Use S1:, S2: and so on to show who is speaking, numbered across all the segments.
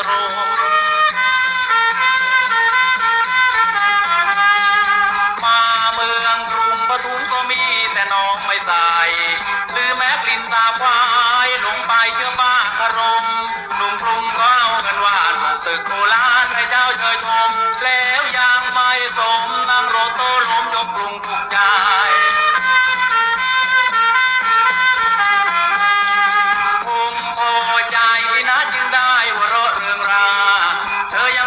S1: ตรง มาเมืองกรุงปทุมก็มีแต่น้องไม่ใส่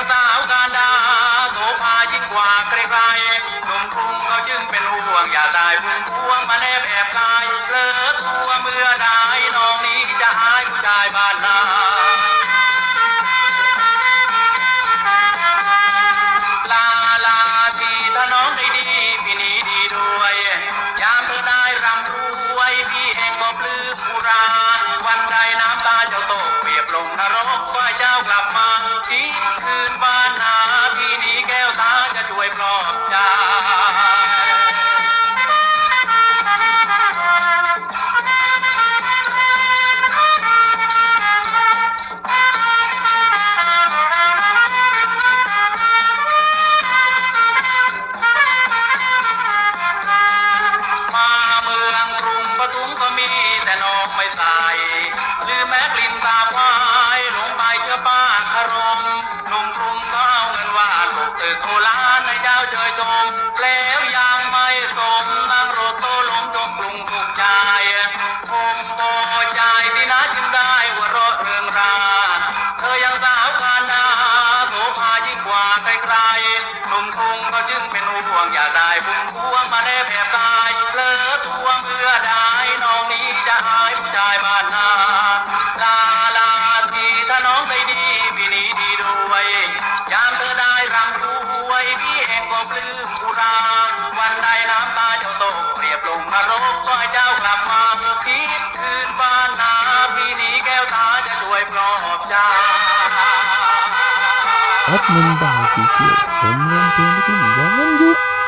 S1: สาวการดาโสภายิ่งกว่าใครๆหนุ่มกรุงเขาจึงเป็นห่วงอย่าได้พุ่งพวงมาแนบแอบกายเพลอตัวเมื่อดา กรุงก็มีแต่น้องไม่ใส่หรือแม้กลิ่นตาควายหลงไปเชื่อป้าคารมหนุ่มกรุงก็เอาเงินวาดลูกตึกโบราให้เจ้าเจยชมแล้วยังไม่สมนั่งรถโตลมจกกรุงถูกใจคงพอใจที่นะจึงได้หัวเราะเริงรา เธอยังสาวกานาโสภายิ่งกว่าใครๆหนุ่มกรุงก็จึงเป็นห่วงอยากได้ รียบลงนรกก็ให้เจ้ากลับมาเมื่อคิดคืนบ้านนาพี่นี้แก้วตาจะช่วยปลอบใจ
S2: แอดมินบ่าวสีเขียวผมเล่นเพลงที่หวานยุค